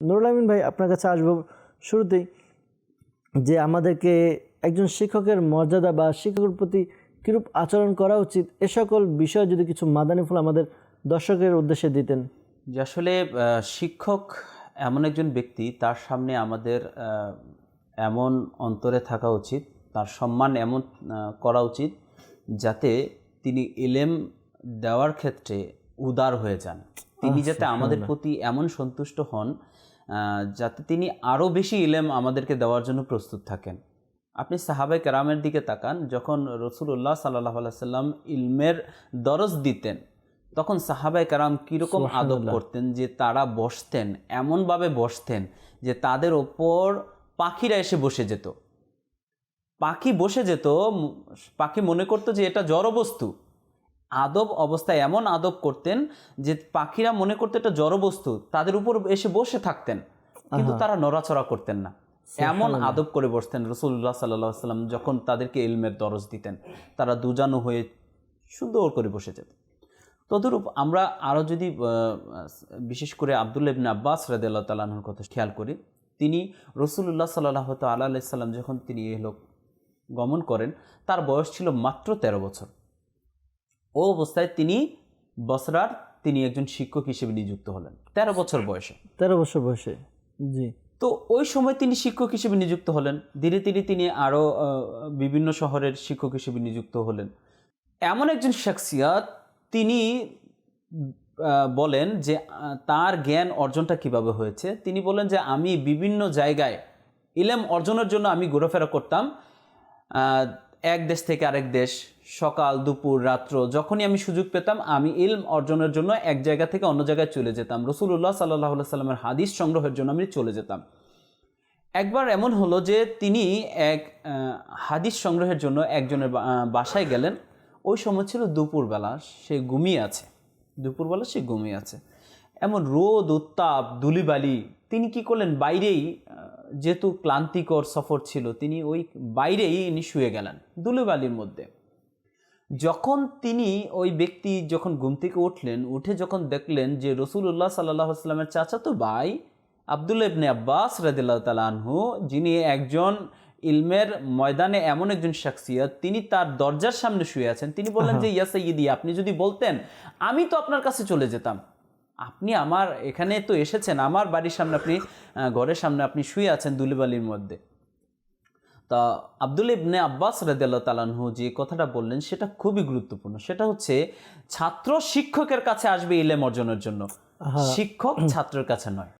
নুরুল আমিন ভাই, আপনার কাছে আসব শুরুতেই যে আমাদেরকে একজন শিক্ষকের মর্যাদা বা শিক্ষকের প্রতি কীরূপ আচরণ করা উচিত, এ সকল বিষয়ে যদি কিছু মাদানী ফুল আমাদের দর্শকের উদ্দেশ্যে দিতেন। যে আসলে শিক্ষক এমন একজন ব্যক্তি, তার সামনে আমাদের এমন অন্তরে থাকা উচিত, তার সম্মান এমন করা উচিত যাতে তিনি এলেম দেওয়ার ক্ষেত্রে উদার হয়ে যান। তিনি যাতে আমাদের প্রতি এমন সন্তুষ্ট হন যাতে তিনি আরও বেশি ইলেম আমাদেরকে দেওয়ার জন্য প্রস্তুত থাকেন। আপনি সাহাবাই কেরামের দিকে তাকান যখন রসুল্লাহ সাল্লাহ সাল্লাম ইলমের দরজ দিতেন তখন সাহাবাই কারাম কীরকম আদব করতেন যে তারা বসতেন এমনভাবে বসতেন যে তাদের ওপর পাখিরা এসে বসে যেত। পাখি বসে যেত পাখি মনে করতো যে এটা জড়বস্তু। আদব অবস্থায় এমন আদব করতেন যে পাখিরা মনে করতো এটা জড়বস্তু তাদের উপর এসে বসে থাকতেন। কিন্তু তারা নড়াচড়া করতেন না। এমন আদব করে বসতেন রসুল্লাহ সাল্লাহ সাল্লাম যখন তাদেরকে ইলমের দরজ দিতেন। তারা দুজানু হয়ে সুন্দর করে বসে যেত। তদরূপ আমরা আরও যদি বিশেষ করে আবদুল্লা ইবনে আব্বাস রাদিয়াল্লাহু তালাহর কথা খেয়াল করি তিনি রসুল্লাহ সাল্লাহ তাল্লাহ সাল্লাম যখন তিনি এই লোক গমন করেন তার বয়স ছিল মাত্র ১৩ বছর। ও অবস্থায় তিনি বসরার তিনি একজন শিক্ষক হিসেবে নিযুক্ত হলেন। ১৩ বছর বয়সে। তেরো বছর বয়সে জি। তো ওই সময় তিনি শিক্ষক হিসেবে নিযুক্ত হলেন। ধীরে ধীরে তিনি আরও বিভিন্ন শহরের শিক্ষক হিসেবে নিযুক্ত হলেন। এমন একজন শাকসিয়াত তিনি বলেন যে তার জ্ঞান অর্জনটা কীভাবে হয়েছে? তিনি বলেন যে আমি বিভিন্ন জায়গায় ইলেম অর্জনের জন্য আমি ঘোরাফেরা করতাম। এক দেশ থেকে আরেক দেশ, সকাল, দুপুর, রাত্র, যখনই আমি সুযোগ পেতাম, আমি ইলম অর্জনের জন্য এক জায়গা থেকে অন্য জায়গায় চলে যেতাম। রসুল্লাহ সাল্লাহ সাল্লামের হাদিস সংগ্রহের জন্য আমি চলে যেতাম। একবার এমন হলো যে তিনি এক হাদিস সংগ্রহের জন্য একজনের বাসায় গেলেন। ওই সময় ছিল দুপুরবেলা, সে ঘুমিয়ে আছে। দুপুরবেলা সে ঘুমিয়ে আছে। এমন রোদ, উত্তাপ, ধুলিবালি, তিনি কি করলেন? বাইরেই যেহেতু ক্লান্তিকর সফর ছিল তিনি ওই বাইরেই ইনি শুয়ে গেলেন দুলুবালির মধ্যে। যখন তিনি ওই ব্যক্তি যখন ঘুম থেকে উঠলেন উঠে যখন দেখলেন যে রসুল্লাহ সাল্লাহ আসলামের চাচাতো ভাই আবদুল্লা ইবনে আব্বাস রাদিল্লাহ তালা আনহু যিনি একজন ইলমের ময়দানে এমন একজন শাকসিয়ত তিনি তার দরজার সামনে শুয়ে আছেন। তিনি বললেন যে ইয়া সৈয়দি আপনি যদি বলতেন আমি তো আপনার কাছে চলে যেতাম। আপনি আমার এখানে তো এসেছেন আমার বাড়ির সামনে আপনি ঘরের সামনে আপনি শুয়ে আছেন দুলিবালির মধ্যে। তা আব্দুল ইবনে আব্বাস রাদিয়াল্লাহু তালানহু যে কথাটা বললেন সেটা খুবই গুরুত্বপূর্ণ। সেটা হচ্ছে ছাত্র শিক্ষকের কাছে আসবে ইলেম অর্জনের জন্য। শিক্ষক ছাত্রের কাছে নয়।